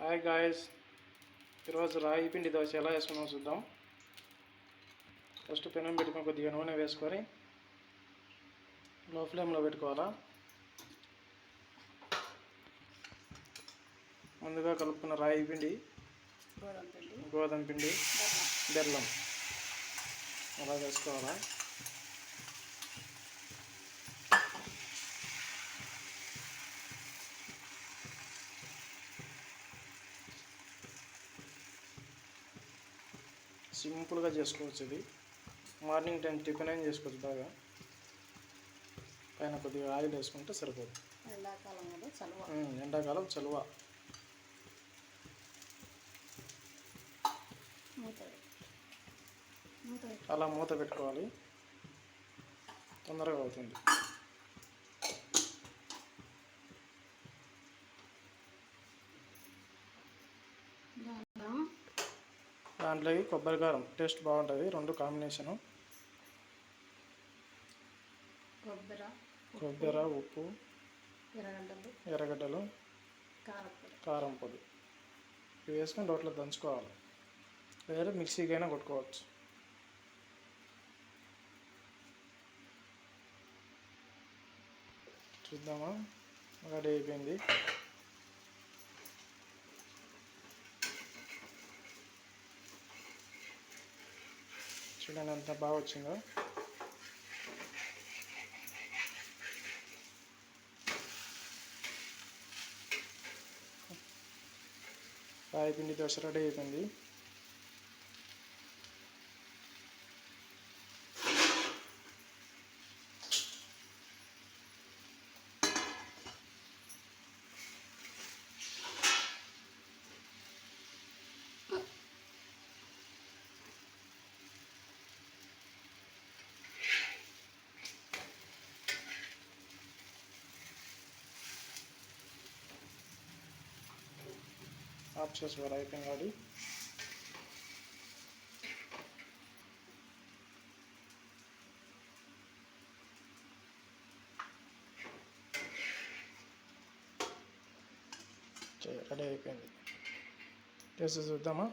Hi guys ఈరోజు రాగి పిండి దోశ ఎలా వేసుకున్నామో చూద్దాం. ఫస్ట్ పెనం పెట్టుకొని కొద్దిగా నూనె వేసుకొని లో ఫ్లేమ్లో పెట్టుకోవాలా. ముందుగా కలుపుకున్న రాగి పిండి. గోధుమ పిండి బెల్లం. అలా వేసుకోవాలా. సింపుల్గా చేసుకోవచ్చు ఇది. మార్నింగ్ టైం టిఫిన్ అయిన చేసుకోవచ్చు బాగా? పైన కొద్దిగా ఆయిల్ వేసుకుంటే సరిపోతుంది ఎండాకాలం ఎండాకాలం చలువ. అలా మూత పెట్టుకోవాలి. తొందరగా అవుతుంది. దాంట్లోకి కొబ్బరి కారం టేస్ట్ బాగుంటుంది. రెండు కాంబినేషను. కొబ్బరి కొబ్బరి ఉప్పు. ఎర్రగడ్డలు. కారం పొడి. ఇవి వేసుకొని రోట్లో దంచుకోవాలి. లేదా మిక్సీకైనా కొట్టుకోవచ్చు. చూద్దామా? రెడీ అయిపోయింది. చూడండి అంత బాగా వచ్చిందో? రాయి పిండి దోశ రెడీ అవుతుంది ఆఫ్ చేసుకోవాలి అయిపోయింది కాబట్టి రెడీ అయిపోయింది. టేస్ట్ చూద్దామా?